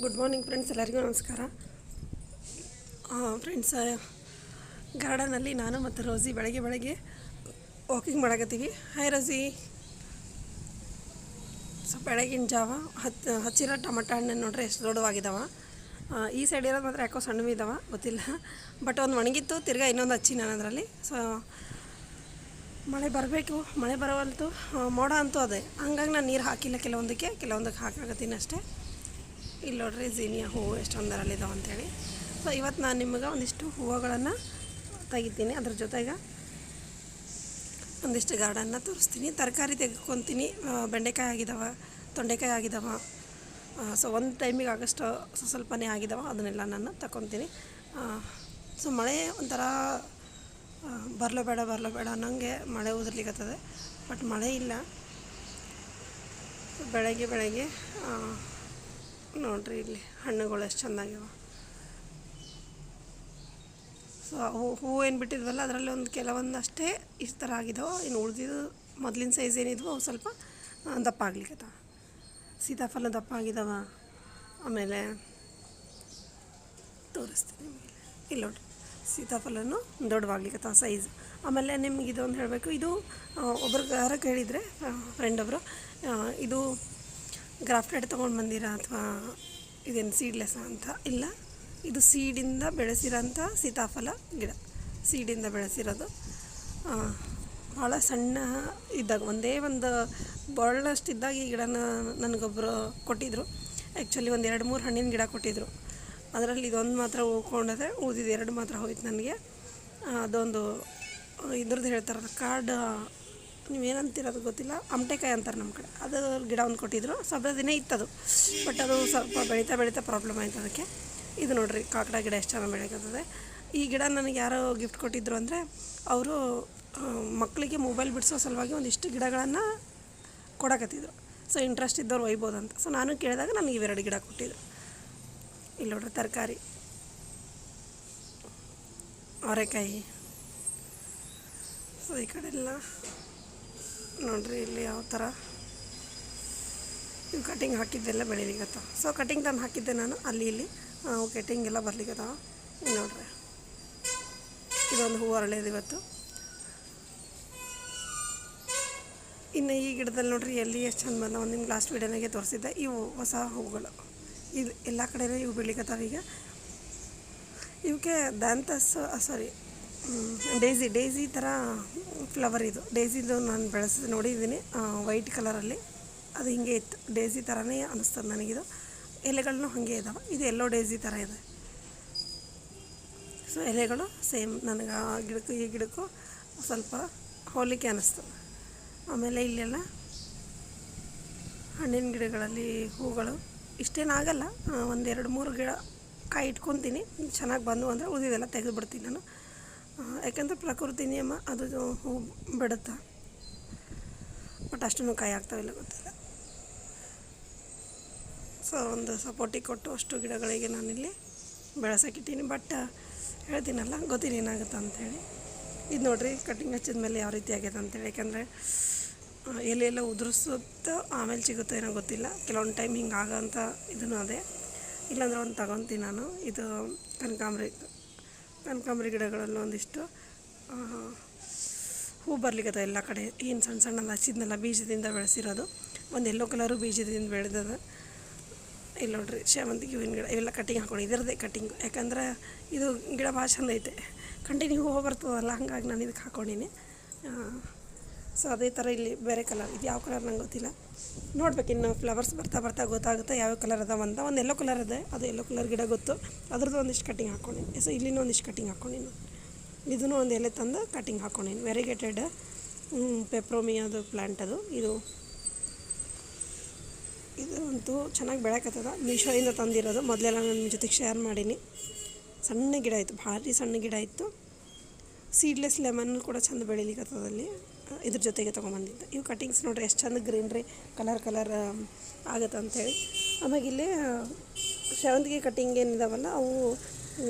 Good morning friends ಎಲ್ಲರಿಗೂ ನಮಸ್ಕಾರ. Friends ಗಾರ್ಡನಲ್ಲಿ ನಾನು ಮತ್ತು ರೋಸಿ ಬೆಳಗ್ಗೆ ಬೆಳಗ್ಗೆ ವಾಕಿಂಗ್ ಮಾಡಕತ್ತೀವಿ. Hi Rosie. ಸೊ ಬೆಳಗಿನ ಜಾವ ಹತ್ತು ಹಚ್ಚಿರೋ ಟಮಟ ಹಣ್ಣು ನೋಡ್ರಿ ಎಷ್ಟು ದೊಡ್ಡವಾಗಿದ್ದಾವೆ ಈ ಸೈಡ್ ಇರೋದು ಮಾತ್ರ ಯಾಕೋ ಸಣ್ಣವು ಇದ್ದಾವೆ ಗೊತ್ತಿಲ್ಲ. ಬಟ್ ಒಂದು ಒಣಗಿತ್ತು, ತಿರ್ಗಾ ಇನ್ನೊಂದು ಹಚ್ಚಿ ನಾನು ಅದರಲ್ಲಿ. ಸೊ ಮಳೆ ಬರಬೇಕು, ಮಳೆ ಬರವಲ್ತು ಮೋಡ ಅಂತೂ ಅದೇ. ಹಂಗಾಗಿ ನಾನು ನೀರು ಹಾಕಿಲ್ಲ, ಕೆಲವೊಂದಕ್ಕೆ ಕೆಲವೊಂದಕ್ಕೆ ಹಾಕಾಕತ್ತೀನಿ ಅಷ್ಟೇ. ಇಲ್ಲಿ ನೋಡ್ರಿ ಝೀನಿಯಾ ಹೂವು ಎಷ್ಟೊಂದರಲ್ಲಿದ್ದಾವೆ ಅಂಥೇಳಿ ಸೊ ಇವತ್ತು ನಾನು ನಿಮಗೆ ಒಂದಿಷ್ಟು ಹೂವುಗಳನ್ನು ತೆಗಿತೀನಿ. ಅದ್ರ ಜೊತೆಗೆ ಒಂದಿಷ್ಟು ಗಾರ್ಡನ್ನ ತೋರಿಸ್ತೀನಿ. ತರಕಾರಿ ತೆಗೆದ್ಕೊತೀನಿ. ಬೆಂಡೆಕಾಯಿ ಆಗಿದ್ದಾವೆ ತೊಂಡೆಕಾಯಿ ಆಗಿದ್ದಾವೆ ಸೊ ಒಂದು ಟೈಮಿಗೆ ಆಗಷ್ಟು ಸ್ವ- ಸ್ವಲ್ಪನೇ ಆಗಿದ್ದಾವೆ ಅದನ್ನೆಲ್ಲ ನಾನು ತಗೊತೀನಿ ಸೊ ಮಳೆ ಒಂಥರ ಬರಲೋ ಬೇಡ ಬರಲೋ ಬೇಡ ಅನ್ನೋಂಗೆ ಮಳೆ ಉದುರ್ಲಿಕ್ಕತ್ತದೆ ಬಟ್ ಮಳೆ ಇಲ್ಲ. ಬೆಳಗ್ಗೆ ಬೆಳಗ್ಗೆ ನೋಡ್ರಿ ಇಲ್ಲಿ. ಹಣ್ಣುಗಳು ಎಷ್ಟು ಚೆಂದಾಗ್ಯಾವ ಸೊ ಹೂ ಹೂವು ಏನು ಬಿಟ್ಟಿದ್ವಲ್ಲ, ಅದರಲ್ಲಿ ಒಂದು ಕೆಲವೊಂದು ಅಷ್ಟೇ ಇಷ್ಟು ಥರ ಆಗಿದಾವೆ. ಇನ್ನು ಉಳಿದಿದ್ದು ಮೊದಲಿನ ಸೈಜ್ ಏನಿದ್ವು ಅವು ಸ್ವಲ್ಪ ದಪ್ಪ ಆಗ್ಲಿಕ್ಕತ್ತಾವ ಸೀತಾಫಲ ದಪ್ಪ ಆಗಿದಾವ. ಆಮೇಲೆ ತೋರಿಸ್ತೀನಿ ನಿಮಗೆ. ಇಲ್ಲ ನೋಡಿ ಸೀತಾಫಲನು ದೊಡ್ಡವಾಗ್ಲಿಕ್ಕತ್ತಾವ ಸೈಜ್ ಆಮೇಲೆ ನಿಮ್ಗೆ ಇದೊಂದು ಹೇಳಬೇಕು, ಇದು ಒಬ್ರು ಯಾರ ಕೇಳಿದರೆ ಫ್ರೆಂಡ್ ಒಬ್ಬರು ಇದು ಗ್ರಾಫ್ಟೆಡ್ ತೊಗೊಂಡು ಬಂದಿರಾ ಅಥವಾ ಇದೇನು ಸೀಡ್ಲೆಸ್ ಅಂತ? ಇಲ್ಲ. ಇದು ಸೀಡಿಂದ ಬೆಳೆಸಿರೋಂಥ ಸೀತಾಫಲ ಗಿಡ. ಸೀಡಿಂದ ಬೆಳೆಸಿರೋದು. ಭಾಳ ಸಣ್ಣ ಇದ್ದಾಗ, ಒಂದೇ ಒಂದು ಬಹಳಷ್ಟು ಇದ್ದಾಗ ಈ ಗಿಡನ ನನಗೊಬ್ಬರು ಕೊಟ್ಟಿದ್ದರು ಆ್ಯಕ್ಚುಲಿ ಒಂದು ಎರಡು ಮೂರು ಹಣ್ಣಿನ ಗಿಡ ಕೊಟ್ಟಿದ್ದರು ಅದರಲ್ಲಿ ಇದೊಂದು ಮಾತ್ರ ಉಳ್ಕೊಂಡದೆ ಉಳಿದಿದ್ದು ಎರಡು ಮಾತ್ರ ಹೋಯ್ತು ನನಗೆ. ಅದೊಂದು, ಇದ್ರದ್ದು ಹೇಳ್ತಾರಲ್ಲ ಕಾರ್ಡ್ ನೀವೇನಂತೀರ ಅದು ಗೊತ್ತಿಲ್ಲ. ಅಮಟೆಕಾಯಿ ಅಂತಾರೆ ನಮ್ಮ ಕಡೆ. ಅದು ಗಿಡ ಒಂದು ಕೊಟ್ಟಿದ್ರು. ಸ್ವಲ್ಪ ದಿನ ಇತ್ತದು. ಬಟ್ ಅದು ಸ್ವಲ್ಪ ಬೆಳೀತಾ ಬೆಳೀತಾ ಪ್ರಾಬ್ಲಮ್ ಆಯ್ತು ಅದಕ್ಕೆ. ಇದು ನೋಡಿರಿ, ಕಾಕಡ ಗಿಡ ಎಷ್ಟು ಚೆನ್ನಾಗಿ ಬೆಳೀತದೆ. ಈ ಗಿಡ ನನಗೆ ಯಾರೋ ಗಿಫ್ಟ್ ಕೊಟ್ಟಿದ್ರು ಅಂದರೆ, ಅವರು ಮಕ್ಕಳಿಗೆ ಮೊಬೈಲ್ ಬಿಡಿಸೋ ಸಲುವಾಗಿ ಒಂದಿಷ್ಟು ಗಿಡಗಳನ್ನು ಕೊಡಕತ್ತಿದ್ರು. ಸೊ ಇಂಟ್ರೆಸ್ಟ್ ಇದ್ದವ್ರು ಒಯ್ಬೋದು ಅಂತ. ಸೊ ನಾನು ಕೇಳಿದಾಗ ನನಗೆ ಇವೆರಡು ಗಿಡ ಕೊಟ್ಟಿದ್ರು. ಇಲ್ಲಿ ನೋಡ್ರಿ, ತರಕಾರಿ. ಅವರೆಕಾಯಿ. ಸೊ ಈ ಕಡೆ ಎಲ್ಲ ನೋಡ್ರಿ ಇಲ್ಲಿ ಯಾವ ಥರ. ಇವು ಕಟಿಂಗ್ ಹಾಕಿದ್ದೆಲ್ಲ ಬೆಳಿಲಿಕ್ಕತ್ತಾವ ಸೊ ಕಟಿಂಗ್ ತಂದು ಹಾಕಿದ್ದೆ ನಾನು, ಅಲ್ಲಿ ಇಲ್ಲಿ. ಅವು ಕಟಿಂಗ್ ಎಲ್ಲ ಬರ್ಲಿಕ್ಕತ್ತಾವ ನೋಡ್ರಿ. ಇದೊಂದು ಹೂವು ಅರಳಿದೆ ಇವತ್ತು. ಇನ್ನು ಈ ಗಿಡದಲ್ಲಿ ನೋಡ್ರಿ, ಎಲ್ಲಿ ಎಷ್ಟು ಚಂದ ಬಂದ ಒಂದು ನಿಮ್ಗೆ ಲಾಸ್ಟ್ ವೀಡಿಯೋನಾಗೆ ತೋರಿಸಿದ್ದೆ. ಇವು ಹೊಸ ಹೂವುಗಳು. ಇದು ಎಲ್ಲ ಕಡೆಯೂ ಇವು ಬೆಳಿಕತ್ತಾವ ಈಗ. ಇವಕ್ಕೆ ದಂತಸ್ ಸಾರಿ ಡೇಸಿ ಡೇಸಿ ಥರ ಫ್ಲವರ್ ಇದು. ಡೇಸಿದು ನಾನು ಬೆಳೆಸಿ ನೋಡಿದ್ದೀನಿ ವೈಟ್ ಕಲರಲ್ಲಿ. ಅದು ಹಿಂಗೆ ಇತ್ತು. ಡೇಸಿ ಥರನೇ ಅನ್ನಿಸ್ತದೆ ನನಗಿದು. ಎಲೆಗಳನ್ನೂ ಹಾಗೆ ಇದಾವೆ. ಇದು ಎಲ್ಲೋ ಡೇಸಿ ಥರ ಇದೆ. ಸೊ ಎಲೆಗಳು ಸೇಮ್. ನನಗೆ ಆ ಗಿಡಕ್ಕೂ, ಈ ಗಿಡಕ್ಕೂ ಸ್ವಲ್ಪ ಹೋಲಿಕೆ ಅನ್ನಿಸ್ತದೆ ಆಮೇಲೆ ಇಲ್ಲೆಲ್ಲ ಹಣ್ಣಿನ ಗಿಡಗಳಲ್ಲಿ ಹೂಗಳು ಇಷ್ಟೇನಾಗಲ್ಲ ಒಂದೆರಡು ಮೂರು ಗಿಡ ಕಾಯಿ ಇಟ್ಕೊತೀನಿ. ಚೆನ್ನಾಗಿ ಬಂದು ಅಂದರೆ ಉಳಿದಿದೆಲ್ಲ ತೆಗೆದು ಬಿಡ್ತೀನಿ ನಾನು. ಯಾಕಂದ್ರೆ ಪ್ರಕೃತಿ ನಿಯಮ, ಅದು ಹೂ ಬಿಡುತ್ತೆ? ಬಟ್ ಅಷ್ಟೂ ಕಾಯಿ ಆಗ್ತಾವಿಲ್ಲ ಗೊತ್ತಿಲ್ಲ. ಸೊ ಒಂದು ಸಪೋರ್ಟಿಗೆ ಕೊಟ್ಟು ಅಷ್ಟು ಗಿಡಗಳಿಗೆ ನಾನಿಲ್ಲಿ ಬೆಳೆಸಕ್ಕಿಟ್ಟೀನಿ ಬಟ್ ಹೇಳ್ತೀನಲ್ಲ, ಗೊತ್ತಿಲ್ಲ ಏನಾಗುತ್ತೆ ಅಂಥೇಳಿ. ಇದು ನೋಡಿರಿ ಕಟಿಂಗ್ ಹಚ್ಚಿದ ಮೇಲೆ ಯಾವ ರೀತಿ ಆಗ್ಯದ ಅಂತೇಳಿ ಯಾಕಂದರೆ ಎಲ್ಲ ಉದುರಿಸುತ್ತೋ ಆಮೇಲೆ ಸಿಗುತ್ತೋ ಏನೋ ಗೊತ್ತಿಲ್ಲ. ಕೆಲವೊಂದು ಟೈಮ್ ಹಿಂಗೆ ಆಗೋಂಥ ಇದೂ ಅದೇ. ಇಲ್ಲಾಂದ್ರೆ ಒಂದು ತಗೊತೀನಿ ನಾನು. ಇದು ಕನಕಾಂಬರಿ ಕನಕಾಂಬರಿ ಗಿಡಗಳಲ್ಲಿ ಒಂದಿಷ್ಟು ಹೂ ಬರ್ಲಿಕ್ಕದ ಎಲ್ಲ ಕಡೆ. ಏನು ಸಣ್ಣ ಸಣ್ಣದು ಹಚ್ಚಿದ್ನಲ್ಲ, ಬೀಜದಿಂದ ಬೆಳೆಸಿರೋದು. ಒಂದು ಎಲ್ಲೋ ಕಲರು ಬೀಜದಿಂದ ಬೆಳೆದದ ಇಲ್ಲಿ ನೋಡ್ರಿ ಸೇವಂತಿಗೆ ಹೂವಿನ ಗಿಡ, ಇವೆಲ್ಲ ಕಟ್ಟಿಂಗ್ ಹಾಕೊಂಡು ಇದರದೇ ಕಟ್ಟಿಂಗ್ ಯಾಕಂದ್ರೆ ಇದು ಗಿಡ ಭಾಳ ಚಂದ ಐತೆ. ಕಂಟಿನ್ಯೂ ಹೂವು ಬರ್ತದಲ್ಲ ಹಂಗಾಗಿ ನಾನು ಇದಕ್ಕೆ ಹಾಕೊಂಡೀನಿ ಸೊ ಅದೇ ಥರ ಇಲ್ಲಿ ಬೇರೆ ಕಲರ್ ಇದು ಯಾವ ಕಲರ್ ನಂಗೆ ಗೊತ್ತಿಲ್ಲ. ನೋಡ್ಬೇಕು ಇನ್ನು ಫ್ಲವರ್ಸ್ ಬರ್ತಾ ಬರ್ತಾ ಗೊತ್ತಾಗುತ್ತೆ ಯಾವ ಕಲರ್ ಅದಾವ ಅಂತ. ಒಂದು ಎಲ್ಲೋ ಕಲರ್ ಇದೆ, ಅದು ಎಲ್ಲೋ ಕಲರ್ ಗಿಡ ಗೊತ್ತು. ಅದ್ರದ್ದು ಒಂದಿಷ್ಟು ಕಟಿಂಗ್ ಹಾಕ್ಕೊಂಡಿನಿ ಸೊ ಇಲ್ಲಿನೂ ಒಂದಿಷ್ಟು ಕಟಿಂಗ್ ಹಾಕ್ಕೊಂಡಿನಿ ಇದನ್ನು ಒಂದು ಎಲೆ ತಂದು ಕಟ್ಟಿಂಗ್ ಹಾಕ್ಕೊಂಡಿನಿ ವೆರಿಗೇಟೆಡ್ ಪೆಪ್ರೋಮಿಯಾದು ಪ್ಲ್ಯಾಂಟ್ ಅದು ಇದು ಇದಂತೂ ಚೆನ್ನಾಗಿ ಬೆಳಕತ್ತದ ಮೀಶೋಯಿಂದ ತಂದಿರೋದು. ಮೊದಲೆಲ್ಲ ನಾನು ನಿಮ್ಮ ಜೊತೆಗೆ ಶೇರ್ ಮಾಡೀನಿ. ಸಣ್ಣ ಗಿಡ ಇತ್ತು, ಭಾರಿ ಸಣ್ಣ ಗಿಡ ಇತ್ತು. ಸೀಡ್ಲೆಸ್ ಲೆಮನ್ ಕೂಡ ಚಂದ ಬೆಳಿಲಿಕ್ಕತ್ತದಲ್ಲಿ ಇದ್ರ ಜೊತೆಗೆ ತೊಗೊಂಬಂದಿದ್ದೆ. ಇವು ಕಟಿಂಗ್ಸ್ ನೋಡ್ರಿ ಎಷ್ಟು ಚಂದ ಗ್ರೀನ್ರಿ ಕಲರ್ ಕಲರ್ ಆಗತ್ತೆ ಅಂಥೇಳಿ ಆಮೇಲೆ ಇಲ್ಲಿ ಆ, ಸೇವಂತಿಗೆ ಕಟಿಂಗ್ ಏನಿದಾವಲ್ಲ ಅವು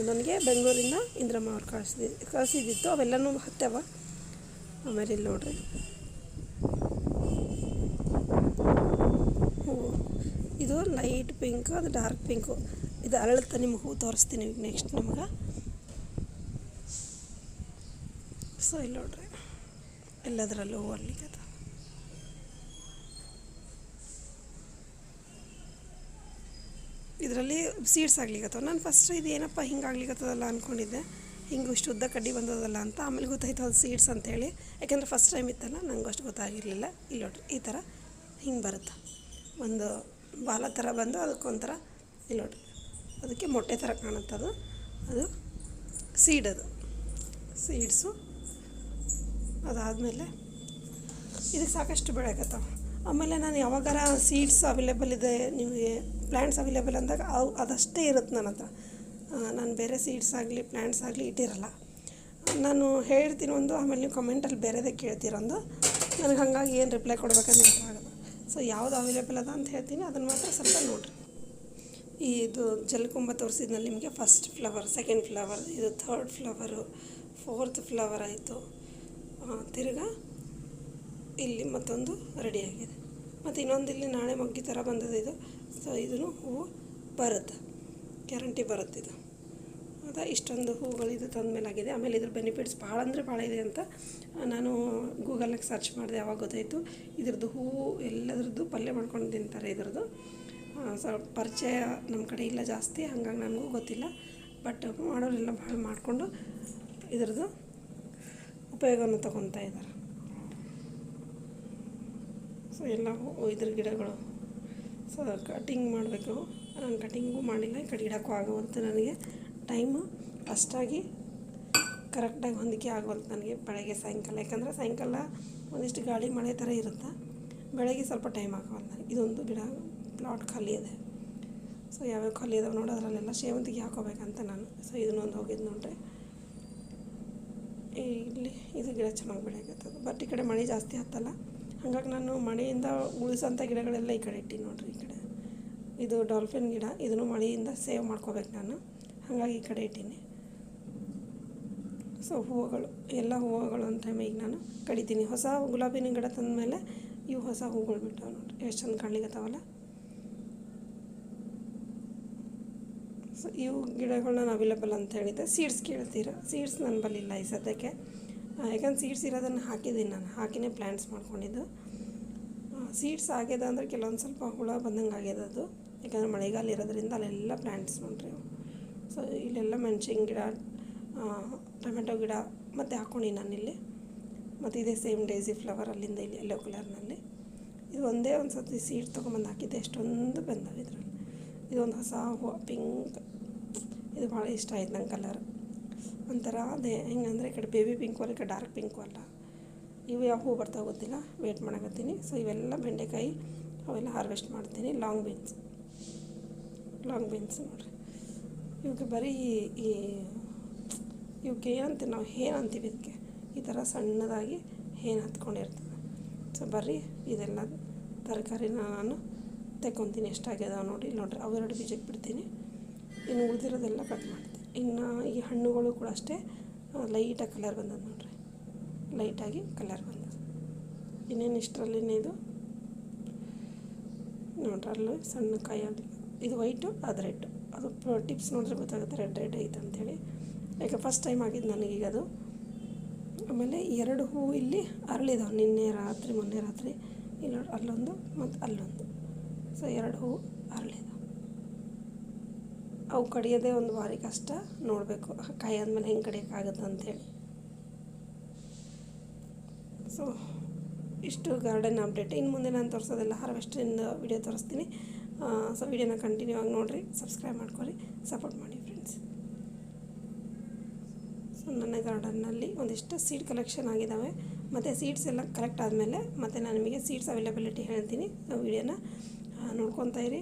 ನನಗೆ ಬೆಂಗಳೂರಿಂದ ಇಂದ್ರಮ್ಮ ಅವ್ರು ಕಳಿಸಿದ್ದು ಕಳಿಸಿದ್ದಿತ್ತು ಅವೆಲ್ಲನೂ ಹತ್ತವ. ಆಮೇಲೆ ಇಲ್ಲಿ ನೋಡ್ರಿ. ಇದು ಲೈಟ್ ಪಿಂಕ್ ಅದು ಡಾರ್ಕ್ ಪಿಂಕು. ಇದು ಅರಳುತ್ತಾ ನಿಮ್ಗೆ ಹೂ ತೋರಿಸ್ತೀನಿ ನೆಕ್ಸ್ಟ್ ನಿಮ್ಗೆ. ಸೊ, ಇಲ್ಲಿ ನೋಡ್ರಿ. ಎಲ್ಲದರಲ್ಲೂ ಹೂ ಅರ್ಲಿಕ್ಕೆ ಇದರಲ್ಲಿ ಸೀಡ್ಸ್ ಆಗ್ಲಿಕ್ಕತ್ತವ ನಾನು ಫಸ್ಟ್ ಇದು ಏನಪ್ಪ ಹಿಂಗೆ ಆಗ್ಲಿಕ್ಕತ್ತದಲ್ಲ ಅಂದ್ಕೊಂಡಿದ್ದೆ ಹಿಂಗೆ ಇಷ್ಟು ಉದ್ದ ಕಡ್ಡಿ ಬಂದದಲ್ಲ ಅಂತ ಆಮೇಲೆ ಗೊತ್ತಾಯ್ತು ಅದು ಸೀಡ್ಸ್ ಅಂತೇಳಿ. ಯಾಕೆಂದ್ರೆ ಫಸ್ಟ್ ಟೈಮ್ ಇತ್ತಲ್ಲ, ನಂಗೆ ಅಷ್ಟು ಗೊತ್ತಾಗಿರಲಿಲ್ಲ. ಇಲ್ಲಿ ನೋಡ್ರಿ, ಈ ಥರ ಹಿಂಗೆ ಬರುತ್ತೆ. ಒಂದು ಬಾಲ ಥರ ಬಂದು ಅದಕ್ಕೊಂಥರ, ಇಲ್ಲಿ ನೋಡ್ರಿ, ಅದಕ್ಕೆ ಮೊಟ್ಟೆ ಥರ ಕಾಣುತ್ತದು. ಅದು ಸೀಡ್ ಅದು. ಸೀಡ್ಸು ಅದಾದಮೇಲೆ ಇದಕ್ಕೆ ಸಾಕಷ್ಟು ಬೆಳೆಯಕತ್ತಾವ ಆಮೇಲೆ ನಾನು ಯಾವಾಗಾರ ಸೀಡ್ಸ್ ಅವೈಲೇಬಲ್ ಇದೆ, ನಿಮಗೆ ಪ್ಲ್ಯಾಂಟ್ಸ್ ಅವೈಲೇಬಲ್ ಅಂದಾಗ ಅವು ಅದಷ್ಟೇ ಇರುತ್ತೆ ನನ್ನ ಹತ್ರ. ನಾನು ಬೇರೆ ಸೀಡ್ಸ್ ಆಗಲಿ ಪ್ಲ್ಯಾಂಟ್ಸ್ ಆಗಲಿ ಇಟ್ಟಿರಲ್ಲ. ನಾನು ಹೇಳ್ತೀನಿ ಒಂದು, ಆಮೇಲೆ ನೀವು ಕಮೆಂಟಲ್ಲಿ ಬೇರೆದೇ ಕೇಳ್ತೀರೊಂದು ನನಗೆ ಹಾಗಾಗಿ ಏನು ರಿಪ್ಲೈ ಕೊಡ್ಬೇಕಂತ ಆಗಲ್ಲ. ಸೊ ಯಾವುದು ಅವೈಲೇಬಲ್ ಅದ ಅಂತ ಹೇಳ್ತೀನಿ, ಅದನ್ನು ಮಾತ್ರ ಸ್ವಲ್ಪ ನೋಡಿರಿ. ಈ ಇದು ಜಲಕುಂಭ ತೋರಿಸಿದ್ನಲ್ಲಿ ನಿಮಗೆ ಫಸ್ಟ್ ಫ್ಲವರ್ ಸೆಕೆಂಡ್ ಫ್ಲವರ್ ಇದು ಥರ್ಡ್ ಫ್ಲವರು ಫೋರ್ತ್ ಫ್ಲವರ್ ಆಯಿತು. ತಿರ್ಗಾ ಇಲ್ಲಿ ಮತ್ತೊಂದು ರೆಡಿಯಾಗಿದೆ. ಮತ್ತು ಇನ್ನೊಂದು ಇಲ್ಲಿ ನಾಳೆ ಮೊಗ್ಗಿ ಥರ ಬಂದಿದೆ ಇದು. ಸೊ ಇದನ್ನು ಹೂವು ಬರುತ್ತೆ ಗ್ಯಾರಂಟಿ ಬರುತ್ತೆ ಇದು. ಹೌದಾ ಇಷ್ಟೊಂದು ಹೂಗಳು ಇದು ತಂದ ಮೇಲೆ ಆಗಿದೆ ಆಮೇಲೆ ಇದ್ರ ಬೆನಿಫಿಟ್ಸ್ ಭಾಳ ಅಂದರೆ ಭಾಳ ಇದೆ ಅಂತ ನಾನು ಗೂಗಲ್ನಾಗ ಸರ್ಚ್ ಮಾಡಿದೆ ಯಾವಾಗ ಗೊತ್ತಾಯಿತು. ಇದ್ರದ್ದು ಹೂವು ಎಲ್ಲದ್ರದ್ದು ಪಲ್ಯ ಮಾಡ್ಕೊಂಡು ತಿಂತಾರೆ ಇದ್ರದ್ದು. ಸ್ವಲ್ಪ ಪರಿಚಯ ನಮ್ಮ ಕಡೆ ಇಲ್ಲ ಜಾಸ್ತಿ, ಹಂಗಾಗಿ ನನಗೂ ಗೊತ್ತಿಲ್ಲ. ಬಟ್ ಮಾಡೋರೆಲ್ಲ ಭಾಳ ಮಾಡಿಕೊಂಡು ಇದ್ರದ್ದು ಉಪಯೋಗವನ್ನು ತಗೊತಾ ಇದ್ದಾರೆ. ಸೊ ಎಲ್ಲ ಇದ್ರ ಗಿಡಗಳು. ಸೊ ಕಟಿಂಗ್ ಮಾಡಬೇಕು. ನಾನು ಕಟಿಂಗು ಮಾಡಿಲ್ಲ, ಈ ಕಡೆ ಇಡೋಕ್ಕೂ ಆಗುವಂಥ ನನಗೆ. ಟೈಮು ಅಷ್ಟಾಗಿ ಕರೆಕ್ಟಾಗಿ ಹೊಂದಿಕೆ ಆಗುವಂಥ ನನಗೆ ಬೆಳಗ್ಗೆ, ಸಾಯಂಕಾಲ. ಯಾಕಂದರೆ ಸಾಯಂಕಾಲ ಒಂದಿಷ್ಟು ಗಾಳಿ ಮಳೆ ಥರ ಇರುತ್ತೆ. ಬೆಳಗ್ಗೆ ಸ್ವಲ್ಪ ಟೈಮ್ ನನಗೆ. ಇದೊಂದು ಗಿಡ ಪ್ಲಾಟ್ ಖಾಲಿ ಇದೆ. ಸೊ ಯಾವ್ಯಾವ ಖಾಲಿ ಇದಾವೆ ನೋಡೋದ್ರಲ್ಲೆಲ್ಲ ಸೇವಂತಿಗೆ ಹಾಕೋಬೇಕಂತ ನಾನು. ಸೊ ಇದನ್ನೊಂದು ಹೋಗಿದ್ದು ನೋಡ್ರಿ. ಇಲ್ಲಿ, ಇದು ಗಿಡ ಚೆನ್ನಾಗಿ ಬೆಳೆಯಕತ್ತದ. ಬಟ್ ಈ ಕಡೆ ಮಳೆ ಜಾಸ್ತಿ ಹತ್ತಲ್ಲ ಹಾಗಾಗಿ ನಾನು ಮಳೆಯಿಂದ ಉಳಿಸೋಂಥ ಗಿಡಗಳೆಲ್ಲ ಈ ಕಡೆ ಇಟ್ಟಿನಿ ನೋಡ್ರಿ ಈ ಕಡೆ. ಇದು ಡಾಲ್ಫಿನ್ ಗಿಡ, ಇದನ್ನು ಮಳೆಯಿಂದ ಸೇವ್ ಮಾಡ್ಕೋಬೇಕು ನಾನು. ಹಾಗಾಗಿ ಈ ಕಡೆ ಇಟ್ಟೀನಿ. ಸೊ ಹೂವುಗಳು, ಎಲ್ಲ ಹೂವುಗಳು ಅಂತ ಟೈಮಿಗೆ ನಾನು ಕಡಿತೀನಿ. ಹೊಸ ಗುಲಾಬಿನ ಗಿಡ ತಂದಮೇಲೆ ಇವು ಹೊಸ ಹೂಗಳು ಬಿಟ್ಟಾವೆ ನೋಡ್ರಿ. ಎಷ್ಟು ಚಂದ ಕಾಣ್ಲಿಕ್ಕತ್ತಾವಲ್ಲ ಸೊ ಇವು ಗಿಡಗಳನ್ನ ನಾನು ಅವೈಲೇಬಲ್ ಅಂತ ಹೇಳಿದ್ದೆ ಸೀಡ್ಸ್ ಕೇಳ್ತೀರ? ಸೀಡ್ಸ್ ನನ್ನ ಬಳಿ ಇಲ್ಲ ಈ ಸದ್ಯಕ್ಕೆ. ಯಾಕಂದ್ರೆ ಸೀಡ್ಸ್ ಇರೋದನ್ನು ಹಾಕಿದ್ದೀನಿ ನಾನು. ಹಾಕಿನೇ ಪ್ಲ್ಯಾಂಟ್ಸ್ ಮಾಡ್ಕೊಂಡಿದ್ದು. ಸೀಡ್ಸ್ ಆಗ್ಯದ ಅಂದರೆ ಕೆಲವೊಂದು ಸ್ವಲ್ಪ ಹುಳ ಬಂದಂಗೆ ಆಗ್ಯದ ಅದು. ಯಾಕಂದರೆ ಮಳೆಗಾಲ ಇರೋದ್ರಿಂದ ಅಲ್ಲೆಲ್ಲ ಪ್ಲ್ಯಾಂಟ್ಸ್ ನೋಡ್ರಿ ಸೊ ಇಲ್ಲೆಲ್ಲ ಮೆಣಸಿನ ಗಿಡ ಟೊಮೆಟೊ ಗಿಡ ಮತ್ತು ನಾನು ನಾನಿಲ್ಲಿ ಮತ್ತು ಇದೇ ಸೇಮ್ ಡೇಸಿ ಫ್ಲವರ್ ಅಲ್ಲಿಂದ ಇಲ್ಲಿ ಯೆಲ್ಲೋ ಕಲರ್ನಲ್ಲಿ ಇದು ಒಂದೇ ಒಂದು ಸತಿ ಸೀಡ್ ತೊಗೊಂಬಂದು ಹಾಕಿದ್ದೆ. ಎಷ್ಟೊಂದು ಬಂದವೆ ಇದೊಂದು ಹೊಸ ಹೂವು ಪಿಂಕ್, ಇದು ಭಾಳ ಇಷ್ಟ ಆಯ್ತು ನಂಗೆ ಕಲರ್. ಒಂಥರ ಅದೇ, ಹೆಂಗಂದರೆ ಈ ಕಡೆ ಬೇಬಿ ಪಿಂಕು ಅಲ್ಲ, ಈ ಕಡೆ ಡಾರ್ಕ್ ಪಿಂಕು ಅಲ್ಲ. ಇವು ಯಾವ ಹೂ ಬರ್ತಾ ಗೊತ್ತಿಲ್ಲ, ವೇಟ್ ಮಾಡಕತ್ತೀನಿ. ಸೊ ಇವೆಲ್ಲ ಬೆಂಡೆಕಾಯಿ, ಅವೆಲ್ಲ ಹಾರ್ವೆಸ್ಟ್ ಮಾಡ್ತೀನಿ. Long beans. ಲಾಂಗ್ ಬೀನ್ಸ್ ನೋಡಿರಿ. ಇವಕ್ಕೆ ಬರೀ ಈ ಇವಕ್ಕೆ ಏನಂತೀವಿ ನಾವು, ಹೇನು ಅಂತೀವಿ ಇದಕ್ಕೆ. ಈ ಥರ ಸಣ್ಣದಾಗಿ ಹೇನು ಹತ್ಕೊಂಡಿರ್ತದೆ ಸೊ ಬರ್ರಿ ಇದೆಲ್ಲ ತರಕಾರಿನ ನಾನು ತೆಕ್ಕೊತೀನಿ ಎಷ್ಟಾಗ್ಯದ ನೋಡಿ, ನೋಡ್ರಿ, ಅವೆರಡು ಬೀಜಕ್ಕೆ ಬಿಡ್ತೀನಿ. ಇನ್ನು ಉಳಿದಿರೋದೆಲ್ಲ ಕಟ್ ಮಾಡ್ತೀನಿ. ಇನ್ನು ಈ ಹಣ್ಣುಗಳು ಕೂಡ ಅಷ್ಟೇ ಲೈಟಾಗಿ ಕಲರ್ ಬಂದದ ನೋಡ್ರಿ. ಲೈಟಾಗಿ ಕಲರ್ ಬಂದದ. ಇನ್ನೇನು ಇಷ್ಟರಲ್ಲಿ ಇದು? ನೋಡ್ರಿ, ಅಲ್ಲಿ ಸಣ್ಣ ಕಾಯಿ ಇದು ವೈಟು ಅದು ರೆಡ್ಡು ಅದು ಟಿಪ್ಸ್ ನೋಡಿದ್ರೆ ಗೊತ್ತಾಗುತ್ತೆ ರೆಡ್ ರೆಡ್ ಐತೆ ಅಂಥೇಳಿ ಯಾಕೆ ಫಸ್ಟ್ ಟೈಮ್ ಆಗಿದ್ದು ನನಗೀಗ ಅದು. ಆಮೇಲೆ ಎರಡು ಹೂವು ಇಲ್ಲಿ ಅರಳಿದಾವೆ, ನಿನ್ನೆ ರಾತ್ರಿ, ಮೊನ್ನೆ ರಾತ್ರಿ. ಇಲ್ಲಿ ಅಲ್ಲೊಂದು ಮತ್ತು ಅಲ್ಲೊಂದು. ಸೊ ಎರಡು ಹೂ ಅರಳಿದ. ಅವು ಕಡಿಯೋದೇ ಒಂದು ವಾರಿ ಕಷ್ಟ ನೋಡಬೇಕು. ಕಾಯಿ ಆದಮೇಲೆ ಹೆಂಗೆ ಕಡಿಯೋಕ್ಕಾಗುತ್ತೆ ಅಂಥೇಳಿ ಸೊ, ಇಷ್ಟು ಗಾರ್ಡನ್ ಅಪ್ಡೇಟ್ ಇನ್ನು ಮುಂದೆ ನಾನು ತೋರಿಸೋದೆಲ್ಲ ಹಾರ್ವೆಸ್ಟಿಂದ ವಿಡಿಯೋ ತೋರಿಸ್ತೀನಿ. ಸೊ ವಿಡಿಯೋನ ಕಂಟಿನ್ಯೂ ಆಗಿ ನೋಡಿರಿ. ಸಬ್ಸ್ಕ್ರೈಬ್ ಮಾಡ್ಕೊರಿ. ಸಪೋರ್ಟ್ ಮಾಡಿ ಫ್ರೆಂಡ್ಸ್ ಸೊ, ನನ್ನ ಗಾರ್ಡನ್ನಲ್ಲಿ ಒಂದಿಷ್ಟು ಸೀಡ್ ಕಲೆಕ್ಷನ್ ಆಗಿದ್ದಾವೆ ಮತ್ತು ಸೀಡ್ಸ್ ಎಲ್ಲ ಕಲೆಕ್ಟ್ ಆದಮೇಲೆ ಮತ್ತು ನಾನು ನಿಮಗೆ ಸೀಡ್ಸ್ ಅವೈಲೇಬಿಲಿಟಿ ಹೇಳ್ತೀನಿ. ವಿಡಿಯೋನ ನೋಡ್ಕೊತಾ ಇರಿ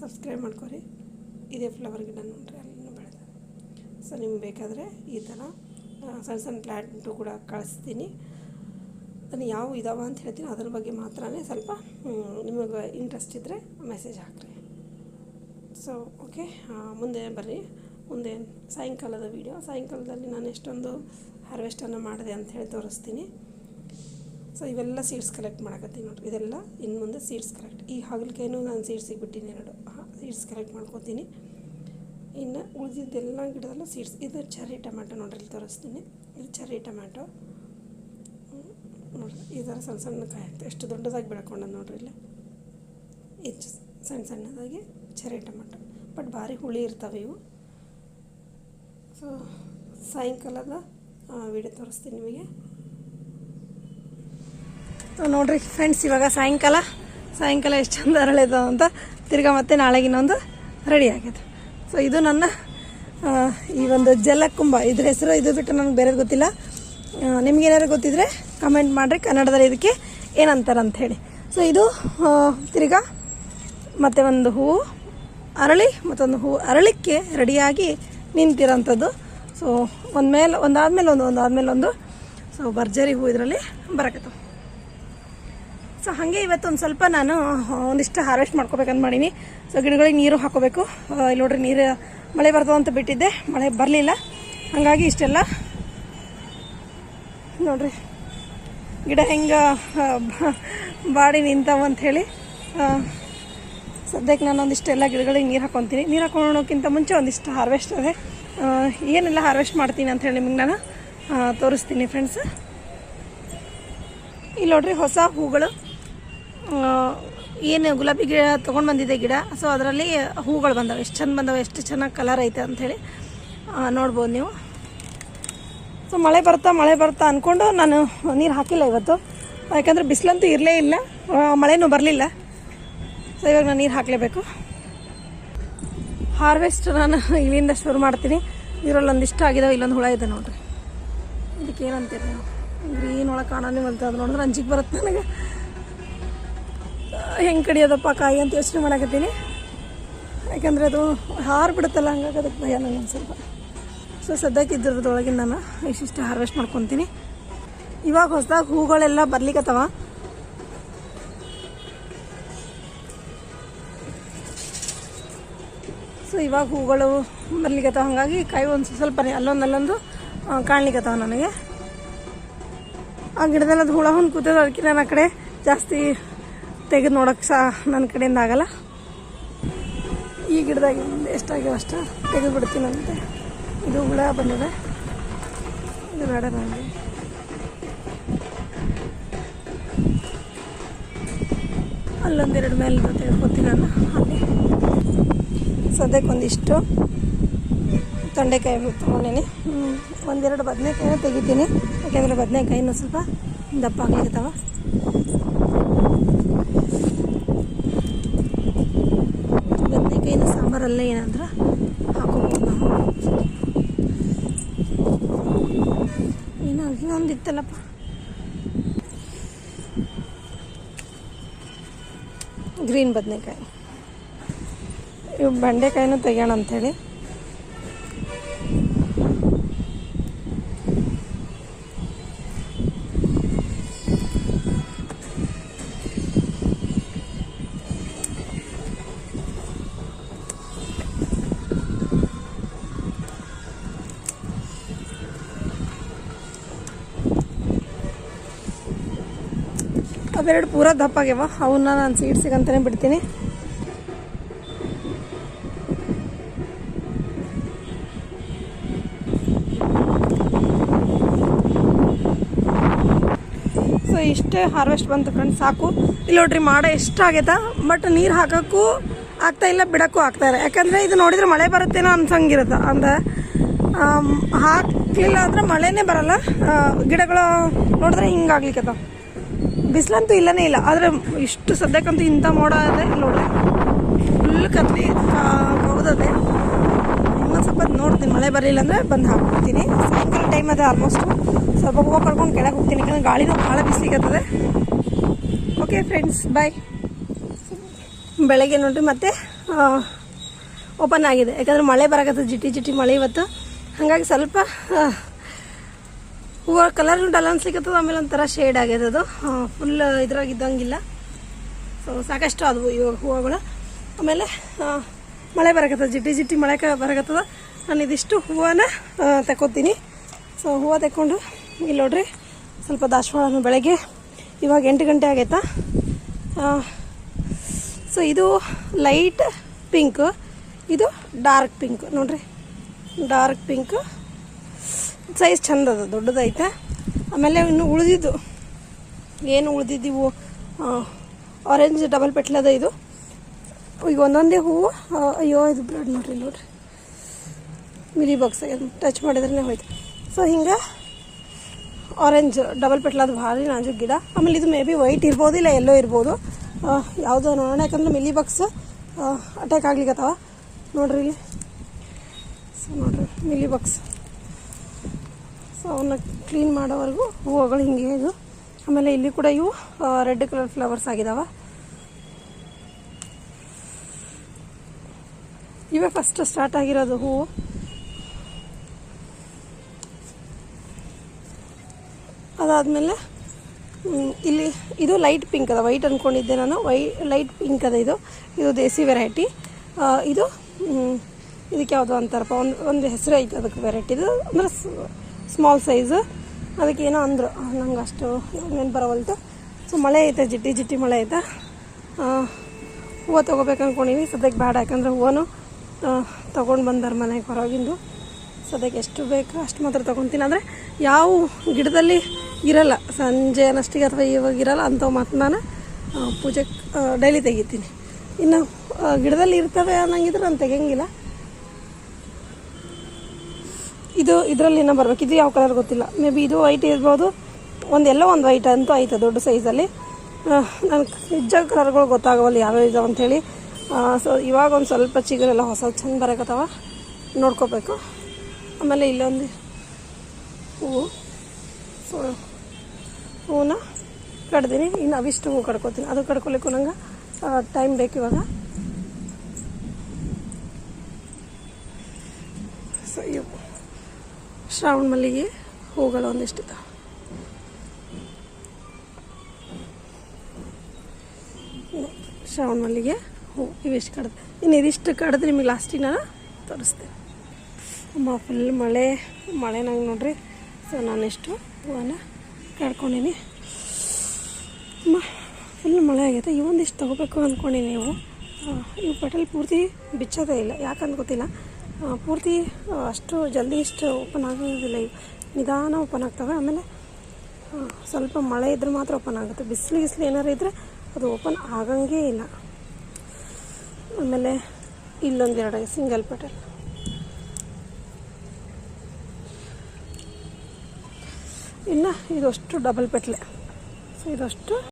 ಸಬ್ಸ್ಕ್ರೈಬ್ ಮಾಡ್ಕೊರಿ. ಇದೇ ಫ್ಲವರ್ ಗಿಡ ನೋಡ್ರಿ, ಅಲ್ಲಿನೂ ಬೆಳೆದ. ಸೊ ನಿಮ್ಗೆ ಬೇಕಾದರೆ ಈ ಥರ ಸಣ್ಣ ಸಣ್ಣ ಪ್ಲ್ಯಾಂಟು ಕೂಡ ಕಳಿಸ್ತೀನಿ. ಅದನ್ನು ಯಾವ ಇದಾವ ಅಂತ ಹೇಳ್ತೀನಿ, ಅದ್ರ ಬಗ್ಗೆ ಮಾತ್ರ ಸ್ವಲ್ಪ ನಿಮಗೆ ಇಂಟ್ರೆಸ್ಟ್ ಇದ್ದರೆ ಮೆಸೇಜ್ ಹಾಕ್ರಿ. ಸೊ ಓಕೆ ಮುಂದೆ ಬರ್ರಿ. ಮುಂದೆ ಸಾಯಂಕಾಲದ ವೀಡಿಯೋ ಸಾಯಂಕಾಲದಲ್ಲಿ ನಾನು ಎಷ್ಟೊಂದು ಹಾರ್ವೆಸ್ಟನ್ನು ಮಾಡಿದೆ ಅಂತ ಹೇಳಿ ತೋರಿಸ್ತೀನಿ. ಸೊ ಇವೆಲ್ಲ ಸೀಡ್ಸ್ ಕಲೆಕ್ಟ್ ಮಾಡಕತ್ತೀನಿ ನೋಡ್ರಿ. ಇದೆಲ್ಲ ಇನ್ನು ಮುಂದೆ ಸೀಡ್ಸ್ ಕಲೆಕ್ಟ್ ಈ ಹಾಗಲಕಾಯಿನೂ ನಾನು ಸೀಡ್ಸಿಗೆ ಬಿಟ್ಟಿನಿ ಎರಡು. ಸೀಡ್ಸ್ ಕಲೆಕ್ಟ್ ಮಾಡ್ಕೊತೀನಿ. ಇನ್ನು ಉಳಿದಿದ್ದೆಲ್ಲ ಗಿಡದಲ್ಲ ಸೀಡ್ಸ್ ಇದು ಚೆರ್ರಿ ಟೊಮ್ಯಾಟೊ ನೋಡ್ರಿ ಇಲ್ಲಿ ತೋರಿಸ್ತೀನಿ. ಇದು ಚೆರ್ರಿ ಟೊಮ್ಯಾಟೊ ನೋಡಿರಿ ನೋಡ್ರಿ, ಈ ಥರ ಸಣ್ಣ ಸಣ್ಣ ಕಾಯಿ ಆಗ್ತದೆ ಎಷ್ಟು ದೊಡ್ಡದಾಗಿ ಬೆಳ್ಕೊಂಡು ನೋಡ್ರಿ ಇಲ್ಲಿ. ಹೆಚ್ಚು ಸಣ್ಣ ಸಣ್ಣದಾಗಿ ಚೆರ್ರಿ ಟೊಮ್ಯಾಟೊ ಬಟ್ ಭಾರಿ ಹುಳಿ ಇರ್ತವೆ ಇವು. ಸೊ ಸಾಯಂಕಾಲದ ವಿಡಿಯೋ ತೋರಿಸ್ತೀನಿ ನಿಮಗೆ. ನೋಡ್ರಿ ಫ್ರೆಂಡ್ಸ್ ಇವಾಗ ಸಾಯಂಕಾಲ. ಸಾಯಂಕಾಲ ಎಷ್ಟು ಚಂದ ಅರಳಿದಾವ ಅಂತ ತಿರ್ಗಾ ಮತ್ತೆ ನಾಳೆಗಿನ್ನೊಂದು ರೆಡಿ ಆಗಿದೆ ಸೊ ಇದು ನನ್ನ ಈ ಒಂದು ಜಲಕುಂಭ. ಇದ್ರ ಹೆಸರು, ಇದು ಬಿಟ್ಟು ನನಗೆ ಬೇರೆದು ಗೊತ್ತಿಲ್ಲ. ನಿಮ್ಗೆ ಏನಾದ್ರು ಗೊತ್ತಿದ್ರೆ ಕಮೆಂಟ್ ಮಾಡಿರಿ. ಕನ್ನಡದಲ್ಲಿ ಇದಕ್ಕೆ ಏನಂತಾರೆ ಅಂತ ಹೇಳಿ. ಸೊ ಇದು ತಿರ್ಗಾ ಮತ್ತೆ ಒಂದು ಹೂವು ಅರಳಿ, ಮತ್ತೊಂದು ಹೂವು ಅರಳಿಕ್ಕೆ ರೆಡಿಯಾಗಿ ನಿಂತಿರೋಂಥದ್ದು. ಸೊ ಒಂದು ಮೇಲೆ ಒಂದಾದ್ಮೇಲೆ ಒಂದು ಒಂದಾದ್ಮೇಲೆ ಒಂದು. ಸೊ ಭರ್ಜರಿ ಹೂ ಇದರಲ್ಲಿ ಬರಕತ್ತವ. ಸೊ ಇವತ್ತು ಇವತ್ತೊಂದು ಸ್ವಲ್ಪ ನಾನು ಒಂದಿಷ್ಟು ಹಾರ್ವೆಸ್ಟ್ ಮಾಡ್ಕೋಬೇಕಂತ ಮಾಡೀನಿ. ಸೊ ಗಿಡಗಳಿಗೆ ನೀರು ಹಾಕೋಬೇಕು. ಇಲ್ಲಿ ನೋಡ್ರಿ ನೀರು ಮಳೆ ಬರ್ತದೆ ಅಂತ ಬಿಟ್ಟಿದ್ದೆ. ಮಳೆ ಬರಲಿಲ್ಲ. ಹಾಗಾಗಿ ಇಷ್ಟೆಲ್ಲ. ನೋಡ್ರಿ. ಗಿಡ ಹೆಂಗೆ ಬಾಡಿ ನಿಂತವು ಅಂತ ಹೇಳಿ ಸದ್ಯಕ್ಕೆ ನಾನು ಒಂದಿಷ್ಟೆಲ್ಲ ಗಿಡಗಳಿಗೆ ನೀರು ಹಾಕೊತೀನಿ. ನೀರು ಹಾಕೊಳೋಕ್ಕಿಂತ ಮುಂಚೆ ಒಂದಿಷ್ಟು ಹಾರ್ವೆಸ್ಟ್ ಅದೇ. ಏನೆಲ್ಲ ಹಾರ್ವೆಸ್ಟ್ ಮಾಡ್ತೀನಿ ಅಂತ ಹೇಳಿ ನಿಮಗೆ ನಾನು ತೋರಿಸ್ತೀನಿ ಫ್ರೆಂಡ್ಸ್ ಇಲ್ಲಿ ನೋಡ್ರಿ ಹೊಸ ಹೂಗಳು. ಏನು ಗುಲಾಬಿ ಗಿಡ ತೊಗೊಂಡು ಬಂದಿದೆ ಗಿಡ. ಸೊ ಅದರಲ್ಲಿ ಹೂಗಳು ಬಂದವೆ. ಎಷ್ಟು ಚೆಂದ ಬಂದವೆ, ಎಷ್ಟು ಚೆನ್ನಾಗಿ ಕಲರ್ ಐತೆ ಅಂಥೇಳಿ ನೋಡ್ಬೋದು ನೀವು. ಸೊ ಮಳೆ ಬರ್ತಾ ಮಳೆ ಬರ್ತಾ ಅಂದ್ಕೊಂಡು ನಾನು ನೀರು ಹಾಕಿಲ್ಲ ಇವತ್ತು. ಯಾಕಂದರೆ ಬಿಸಿಲಂತೂ ಇರಲೇ ಇಲ್ಲ. ಮಳೆನೂ ಬರಲಿಲ್ಲ. ಸೊ ಇವಾಗ ನಾನು ನೀರು ಹಾಕಲೇಬೇಕು. ಹಾರ್ವೆಸ್ಟ್ ನಾನು ಇಲ್ಲಿಂದ ಶುರು ಮಾಡ್ತೀನಿ. ಇದರಲ್ಲಿ ಒಂದಿಷ್ಟು ಆಗಿದಾವೆ, ಇಲ್ಲೊಂದು ಹುಳ ಇದೆ ನೋಡ್ರಿ. ಇದಕ್ಕೆ ಏನಂತೀರಿ ನೀವು? ಗ್ರೀನ್ ಒಳಗೆ ಕಾಣೋದೇ ಅಂತ ಅದು ನೋಡಿದ್ರೆ ಅಂಜಿಗೆ ಬರುತ್ತೆ ನನಗೆ. ಹೆಂಗೆ ಕಡಿಯೋದಪ್ಪ ಕಾಯಿ ಅಂತ ಯೋಚನೆ ಮಾಡಕತ್ತೀನಿ. ಯಾಕಂದರೆ ಅದು ಹಾರು ಬಿಡುತ್ತಲ್ಲ, ಹಂಗಾಗಿ ಅದಕ್ಕೆ ಭಯ ನನಗೆ ಸ್ವಲ್ಪ. ಸೊ ಸದ್ಯಕ್ಕೆ ಇದ್ರದೊಳಗೆ ನಾನು ಇಷ್ಟಿಷ್ಟು ಹಾರ್ವೆಸ್ಟ್ ಮಾಡ್ಕೊತೀನಿ. ಇವಾಗ ಹೊಸದಾಗಿ ಹೂಗಳೆಲ್ಲ ಬರ್ಲಿಕ್ಕತ್ತವ ಸೊ ಇವಾಗ ಹೂಗಳು ಬರ್ಲಿಕ್ಕತ್ತವ ಹಾಗಾಗಿ ಕಾಯಿ ಒಂದು ಸ್ವಲ್ಪ ಅಲ್ಲೊಂದು ಅಲ್ಲೊಂದು ಕಾಣ್ಲಿಕ್ಕತ್ತವ ನನಗೆ. ಆ ಗಿಡದಲ್ಲಿ ಅದು ಹುಳ ಹೊಂದ್ ಕೂತದ ಅದಕ್ಕೆ ನಾನು ಆ ಕಡೆ ಜಾಸ್ತಿ ತೆಗೆದು ನೋಡೋಕೆ ಸಹ ನನ್ನ ಕಡೆಯಿಂದ ಆಗಲ್ಲ. ಈ ಗಿಡದಾಗ ಎಷ್ಟಾಗ್ಯಾವ ಅಷ್ಟು ತೆಗೆದು ಬಿಡ್ತೀನಂತೆ. ಇದು ಹುಳ ಬಂದಿದೆ. ಇದು ಬೇಡ ನನಗೆ. ಅಲ್ಲೊಂದೆರಡು ಮೇಲೆ ತೆಗೆದುಕೊತೀನಿ ನಾನು ಹಾಗೆ ಸದ್ಯಕ್ಕೆ ಒಂದಿಷ್ಟು ತೊಂಡೆಕಾಯಿ ತೊಗೊಂಡೀನಿ. ಒಂದೆರಡು ಬದನೆಕಾಯಿನ ತೆಗಿತೀನಿ. ಯಾಕೆಂದರೆ ಬದನೆಕಾಯಿನೂ ಸ್ವಲ್ಪ ದಪ್ಪ ಆಗ್ಲಿಕ್ಕತ್ತವ ಸಾಂಬಾರಲ್ಲೇ ಏನಾದ್ರೆ ಹಾಕೋಬೋದು ನಾವು. ಏನೋ ಇನ್ನೊಂದು ಇತ್ತಲ್ಲಪ್ಪ ಗ್ರೀನ್ ಬದನೆಕಾಯಿ. ಇವು ಬೆಂಡೆಕಾಯಿನೂ ತೆಗಿಯೋಣ ಅಂಥೇಳಿ. ಅವೆರಡು ಪೂರ ಆಗ್ಯವ. ಅವನ್ನ ನಾನು ಸೀಡ್ ಸಿಗಂತಾನೆ ಬಿಡ್ತೀನಿ. ಸೊ ಇಷ್ಟೇ ಹಾರ್ವೆಸ್ಟ್ ಬಂತು ಫ್ರೆಂಡ್ಸ್ ಸಾಕು. ಇಲ್ಲಿ ನೋಡ್ರಿ ಮಾಡ ಎಷ್ಟಾಗೈತ ಬಟ್ ನೀರು ಹಾಕೋಕ್ಕೂ ಆಗ್ತಾ ಇಲ್ಲ, ಬಿಡೋಕ್ಕೂ ಇಲ್ಲ. ಯಾಕಂದರೆ ಇದು ನೋಡಿದ್ರೆ ಮಳೆ ಬರುತ್ತೇನೋ ಅನ್ಸಂಗಿರುತ್ತೆ. ಅಂದ್ರೆ ಹಾಕಲಿಲ್ಲ ಅಂದ್ರೆ ಮಳೆನೇ ಬರಲ್ಲ. ಗಿಡಗಳು ನೋಡಿದ್ರೆ ಹಿಂಗಾಗ್ಲಿಕ್ಕತ್ತ ಬಿಸಿಲಂತೂ ಇಲ್ಲನೇ ಇಲ್ಲ. ಆದರೆ ಇಷ್ಟು ಸದ್ಯಕ್ಕಂತೂ ಇಂಥ ಮೋಡ ಇದೆ ನೋಡ್ರಿ ಫುಲ್ ಕತ್ಲಿ. ಕೌದದೆ ಇನ್ನೊಂದು ಸ್ವಲ್ಪ ನೋಡ್ತೀನಿ. ಮಳೆ ಬರಲಿಲ್ಲ ಅಂದರೆ ಬಂದು ಹಾಕ್ಬಿಡ್ತೀನಿ. ಸಾಯಂಕಾಲ ಟೈಮ್ ಅದೇ ಆಲ್ಮೋಸ್ಟು ಸ್ವಲ್ಪ ಹೂವು ಕಳ್ಕೊಂಡು ಕೆಳಗೆ ಹೋಗ್ತೀನಿ. ಯಾಕಂದರೆ ಗಾಳಿನೂ ಭಾಳ ಬಿಸಿಲಿಗತ್ತದೆ ಓಕೆ ಫ್ರೆಂಡ್ಸ್ ಬಾಯ್ ಬೆಳಗ್ಗೆ ನೋಡಿರಿ ಮತ್ತೆ ಓಪನ್ ಆಗಿದೆ. ಯಾಕಂದರೆ ಮಳೆ ಬರಕತ್ತದ. ಜಿಟಿ ಜಿಟಿ ಮಳೆ ಇವತ್ತು. ಹಾಗಾಗಿ ಸ್ವಲ್ಪ ಹೂವು ಕಲರ್ ಡಲ್ ಸಿಗತ್ತದ ಆಮೇಲೆ ಒಂಥರ ಶೇಡ್ ಆಗ್ಯದ ಅದು ಫುಲ್ ಇದ್ರಾಗ ಇದ್ದಂಗಿಲ್ಲ ಸೊ ಸಾಕಷ್ಟು ಆದವು ಇವಾಗ ಹೂವುಗಳು. ಆಮೇಲೆ ಮಳೆ ಬರಕತ್ತದ. ಜಿಟ್ಟಿ ಜಿಟ್ಟಿ ಮಳೆ ಬರಕತ್ತದ. ನಾನು ಇದಿಷ್ಟು ಹೂವನ್ನ ತಗೋತೀನಿ ಸೊ ಹೂವು ತಗೊಂಡು ಇಲ್ಲಿ ನೋಡ್ರಿ, ಸ್ವಲ್ಪ ದಾಸವಾಳನ ಬೆಳಗ್ಗೆ. ಇವಾಗ ಎಂಟು ಗಂಟೆ ಆಗೈತಾ? ಸೊ ಇದು ಲೈಟ್ ಪಿಂಕ್ ಇದು ಡಾರ್ಕ್ ಪಿಂಕ್ ನೋಡ್ರಿ ಡಾರ್ಕ್ ಪಿಂಕ್ ಸೈಜ್ ಚಂದ ಅದ, ದೊಡ್ಡದೈತೆ. ಆಮೇಲೆ ಇನ್ನು ಉಳಿದಿದ್ದು, ಏನು ಉಳಿದಿದ್ದೀವು ಆರೆಂಜ್ ಡಬಲ್ ಪೆಟ್ಲದ ಇದು. ಈಗ ಒಂದೊಂದೇ ಹೂವು ಅಯ್ಯೋ, ಇದು ಬ್ಲಡ್ ನೋಡ್ರಿ ನೋಡ್ರಿ. ಮಿಲಿ ಬಾಕ್ಸ್ ಟಚ್ ಮಾಡಿದ್ರೆ ಹೋಯ್ತು. ಸೊ ಹಿಂಗೆ ಆರೆಂಜ್ ಡಬಲ್ ಪೆಟ್ಲದು ಭಾರಿ ನಾಜು ಗಿಡ. ಆಮೇಲೆ ಇದು ಮೇ ಬಿ ವೈಟ್ ಇರ್ಬೋದು ಇಲ್ಲ ಎಲ್ಲೋ ಇರ್ಬೋದು. ಯಾವುದೋ ನೋಡೋಣ, ಯಾಕಂದ್ರೆ ಮಿಲಿ ಬಾಕ್ಸ್ ಅಟ್ಯಾಕ್ ಆಗ್ಲಿಕ್ಕತ್ತಾವ ನೋಡ್ರಿ. ಇಲ್ಲಿ ಸೊ ನೋಡ್ರಿ ಮಿಲಿ ಬಾಕ್ಸ್ ಸೊ ಅವನ್ನ ಕ್ಲೀನ್ ಮಾಡೋವರೆಗೂ ಹೂವುಗಳು ಹಿಂಗೆ ಇದು ಆಮೇಲೆ ಇಲ್ಲಿ ಕೂಡ ಇವು ರೆಡ್ ಕಲರ್ ಫ್ಲವರ್ಸ್ ಆಗಿದಾವ. ಇವೇ ಫಸ್ಟ್ ಸ್ಟಾರ್ಟ್ ಆಗಿರೋದು ಹೂವು. ಅದಾದಮೇಲೆ ಇಲ್ಲಿ ಇದು ಲೈಟ್ ಪಿಂಕ್ ಅದ. ವೈಟ್ ಅಂದ್ಕೊಂಡಿದ್ದೆ ನಾನು. ವೈ ಲೈಟ್ ಪಿಂಕ್ ಅದ ಇದು. ಇದು ದೇಸಿ ವೆರೈಟಿ ಇದು ಇದಕ್ಕೆ ಯಾವುದು ಅಂತಾರಪ್ಪ? ಒಂದು ಒಂದು ಹೆಸರು ಐತೆ ಅದಕ್ಕೆ ವೆರೈಟಿದು ಅಂದ್ರೆ ಸ್ಮಾಲ್ ಸೈಜ್ ಅದಕ್ಕೆ ಏನೋ ಅಂದರು. ನಂಗೆ ಅಷ್ಟು ಏನು ಬರವಲ್ತು. ಸೊ, ಮಳೆ ಐತೆ, ಜಿಟ್ಟಿ ಜಿಟ್ಟಿ ಮಳೆ ಐತೆ. ಹೂವು ತೊಗೋಬೇಕು ಅಂದ್ಕೊಂಡಿವಿ ಸದ್ಯಕ್ಕೆ ಬೇಡ ಯಾಕಂದ್ರೆ ಹೂವನು ತೊಗೊಂಡು ಬಂದಾರ ಮನೆಗೆ ಹೊರಗಿಂದು. ಸದ್ಯಕ್ಕೆ ಎಷ್ಟು ಬೇಕು ಅಷ್ಟು ಮಾತ್ರ ತೊಗೊತೀನಿ. ಅಂದರೆ ಯಾವ ಗಿಡದಲ್ಲಿ ಇರಲ್ಲ, ಸಂಜೆ ಅನ್ನಷ್ಟಿಗೆ ಅಥವಾ ಇವಾಗ ಇರಲ್ಲ ಅಂಥವು ಮಾತ್ರ ನಾನು ಪೂಜೆ ಡೈಲಿ ತೆಗಿತೀನಿ. ಇನ್ನು ಗಿಡದಲ್ಲಿ ಇರ್ತವೆ ಅನ್ನಂಗಿದ್ರೆ ನಾನು ತೆಗಿಯಂಗಿಲ್ಲ. ಇದು ಇದರಲ್ಲಿ ಏನೋ ಬರಬೇಕು. ಇದು ಯಾವ ಕಲರ್ ಗೊತ್ತಿಲ್ಲ. ಮೇ ಬಿ ಇದು ವೈಟ್ ಇರ್ಬೋದು. ಒಂದು ಎಲ್ಲೋ ಒಂದು ವೈಟ್ ಅಂತೂ ಐತೆ ದೊಡ್ಡ ಸೈಜಲ್ಲಿ ನನಗೆ ನಿಜ ಕಲರ್ಗಳು ಗೊತ್ತಾಗವಲ್ಲ ಯಾವ್ಯಾವ ಇದಾವೆ ಅಂಥೇಳಿ ಸೊ ಇವಾಗ ಒಂದು ಸ್ವಲ್ಪ ಚಿಗುರೆಲ್ಲ ಹೊಸ ಚಂದ ಬರಕತ್ತಾವ. ನೋಡ್ಕೋಬೇಕು. ಆಮೇಲೆ ಇಲ್ಲೊಂದು ಹೂವು ಸೊ ಹೂವನ್ನ ಕಡ್ದೀನಿ ಇನ್ನು ಅವಿಷ್ಟು ಹೂವು ಕಡ್ಕೋತೀನಿ. ಅದು ಕಡ್ಕೊಲಿಕ್ಕೂ ನಂಗೆ ಟೈಮ್ ಬೇಕು ಇವಾಗ ಸೊ ಇವು ಶ್ರಾವಣ ಮಲ್ಲಿಗೆ ಹೂಗಳು ಒಂದಿಷ್ಟಿದೆ ಶ್ರಾವಣ ಮಲ್ಲಿಗೆ ಹೂ ಇವಿಷ್ಟು ಕಡ್ದೆ? ಇನ್ನು ಇದಿಷ್ಟು ಕಡ್ದು ನಿಮಗೆ ಲಾಸ್ಟಿಗೆ ನಾನು ತೋರಿಸ್ತೇನೆ. ಅಮ್ಮ ಫುಲ್ ಮಳೆ ಮಳೆ ನಂಗೆ ನೋಡ್ರಿ. ಸೊ ನಾನೆಷ್ಟು ಹೂವನ್ನು ಕಡ್ಕೊಂಡೀನಿ. ಅಮ್ಮ ಫುಲ್ ಮಳೆ ಆಗೈತೆ. ಇವೊಂದಿಷ್ಟು ತೊಗೋಬೇಕು ಅಂದ್ಕೊಂಡೀನಿ ನೀವು. ಇವು ಪೆಟಲ್ ಪೂರ್ತಿ ಬಿಚ್ಚೋದೇ ಇಲ್ಲ. ಯಾಕಂತ ಗೊತ್ತಿಲ್ಲ. ಪೂರ್ತಿ ಅಷ್ಟು ಜಲ್ದಿ ಇಷ್ಟು ಓಪನ್ ಆಗೋದಿಲ್ಲ. ಇವು ನಿಧಾನ ಓಪನ್ ಆಗ್ತವೆ. ಆಮೇಲೆ ಸ್ವಲ್ಪ ಮಳೆ ಇದ್ರೆ ಮಾತ್ರ ಓಪನ್ ಆಗುತ್ತೆ. ಬಿಸಿಲು ಗಿಸ್ಲು ಏನಾರು ಇದ್ದರೆ ಅದು ಓಪನ್ ಆಗಂಗೇ ಇಲ್ಲ. ಆಮೇಲೆ ಇಲ್ಲೊಂದು ಎರಡು ಸಿಂಗಲ್ ಪೆಟಲ್ ಇನ್ನು, ಇದಷ್ಟು ಡಬಲ್ ಪೆಟ್ಲೆ ಸೊ ಇದಷ್ಟು